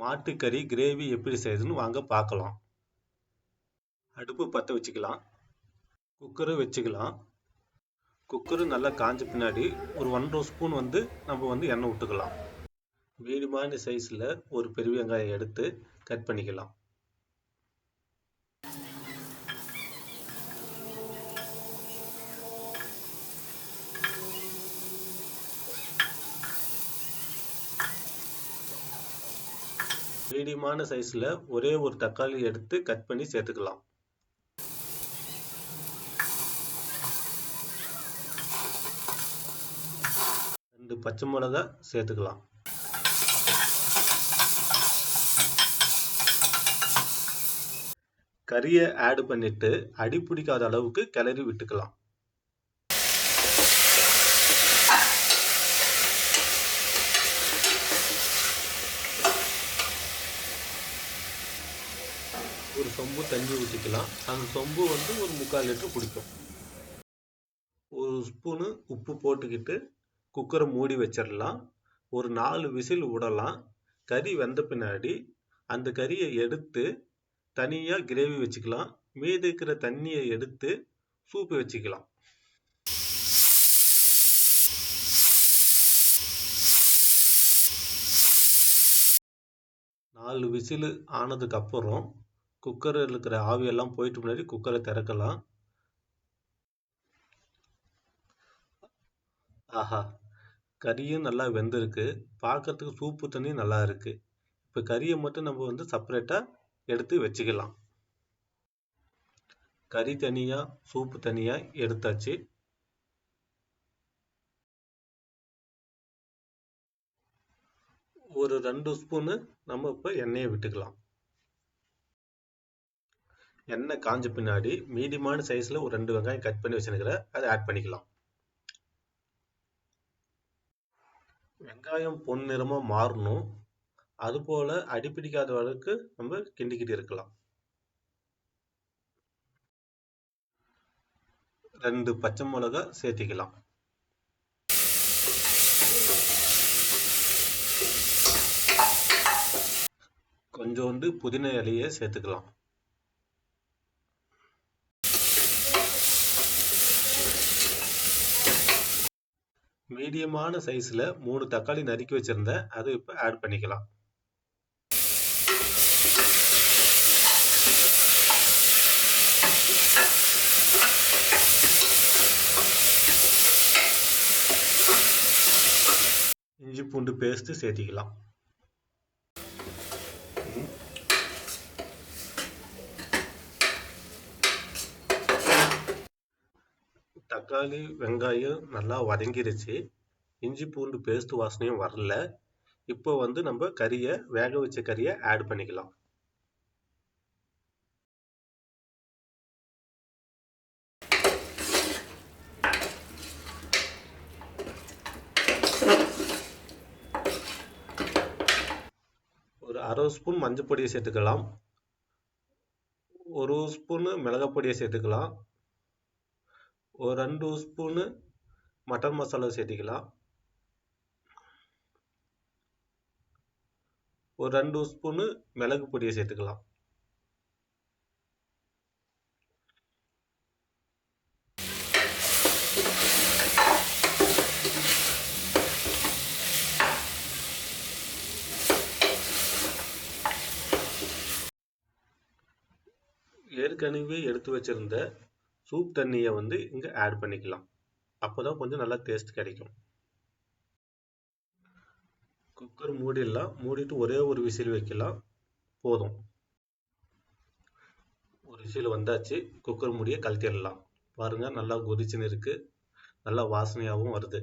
மாட்டுக்கறி கிரேவி எப்படி செய்யுதுன்னு வாங்க பார்க்கலாம். அடுப்பு பற்ற வச்சுக்கலாம். குக்கரு வச்சுக்கலாம். குக்கரு நல்லா காஞ்ச பின்னாடி ஒரு ஒன்றரை ஸ்பூன் வந்து நம்ம வந்து எண்ணெய் விட்டுக்கலாம். மீடியமான சைஸில் ஒரு பெரிய வெங்காயம் எடுத்து கட் பண்ணிக்கலாம். மீடியமான சைஸில் ஒரே ஒரு தக்காளி எடுத்து கட் பண்ணி சேர்த்துக்கலாம். ரெண்டு பச்சை மிளகா சேர்த்துக்கலாம். கறியை ஆட் பண்ணிட்டு அடி பிடிக்காத அளவுக்கு கிளறி விட்டுக்கலாம். ஒரு சொம்பு தண்ணி ஊற்றிக்கலாம் அந்த சொம்பு வந்து ஒரு முக்கால் லிட்டர் பிடிக்கும் ஒரு ஸ்பூனு உப்பு போட்டுக்கிட்டு குக்கரை மூடி வச்சிடலாம் ஒரு நாலு விசில் விடலாம். கறி வெந்த பின்னாடி அந்த கறியை எடுத்து தனியாக கிரேவி வச்சுக்கலாம். மீதி இருக்கிற தண்ணியை எடுத்து சூப்பு வச்சுக்கலாம். நாலு விசில் ஆனதுக்கப்புறம் குக்கரில் இருக்கிற ஆவியெல்லாம் போயிட்டு முன்னாடி குக்கரை திறக்கலாம். ஆஹா கறியும் நல்லா வெந்திருக்கு. பார்க்கறதுக்கு சூப்பு தண்ணி நல்லா இருக்கு. இப்போ கறியை மட்டும் நம்ம வந்து செப்பரேட்டாக எடுத்து வச்சுக்கலாம். கறி தனியாக சூப்பு தனியாக எடுத்தாச்சு. ஒரு ரெண்டு ஸ்பூனு நம்ம இப்போ எண்ணெயை விட்டுக்கலாம். எண்ணெய் காஞ்ச பின்னாடி மீடியமான சைஸில் ஒரு ரெண்டு வெங்காயம் கட் பண்ணி வச்சுருக்கிறேன் அதை ஆட் பண்ணிக்கலாம். வெங்காயம் பொன் நிறமாக மாறணும். அதுபோல் அடிப்பிடிக்காத அளவுக்கு நம்ம கிண்டிக்கிட்டு இருக்கலாம். ரெண்டு பச்சை மிளகா சேர்த்திக்கலாம். கொஞ்சோண்டு புதினா இலையை சேர்த்துக்கலாம். மீடியமான சைஸில் மூணு தக்காளி நறுக்கி வச்சுருந்தேன் அது இப்போ ஆட் பண்ணிக்கலாம். இஞ்சி பூண்டு பேஸ்ட்டு சேர்த்திக்கலாம். தக்காளி வெங்காயம் நல்லா வதங்கிருச்சு. இஞ்சி பூண்டு பேஸ்ட் வாசனையும் வரல. இப்போ வந்து நம்ம கறியை வேக வச்ச கறியை ஆட் பண்ணிக்கலாம். ஒரு அரை ஸ்பூன் மஞ்சள் பொடியை சேர்த்துக்கலாம். ஒரு ஸ்பூன் மிளகாய் பொடியை சேர்த்துக்கலாம். ஒரு ரெண்டு ஸ்பூனு மட்டன் மசாலா சேர்த்திக்கலாம். ஒரு ரெண்டு ஸ்பூனு மிளகு பொடியை சேர்த்துக்கலாம். ஏற்கனவே எடுத்து வச்சிருந்த சூப் தண்ணியை வந்து இங்கே ஆட் பண்ணிக்கலாம். அப்போ தான் கொஞ்சம் நல்லா டேஸ்ட் கிடைக்கும். குக்கர் மூடிடலாம். மூடிட்டு ஒரே ஒரு விசில் வைக்கலாம். போதும். ஒரு விசில் வந்தாச்சு. குக்கர் மூடியை கழட்டிடலாம். பாருங்கள் நல்லா கொதிச்சுன்னு இருக்குது நல்லா வாசனையாகவும் வருது.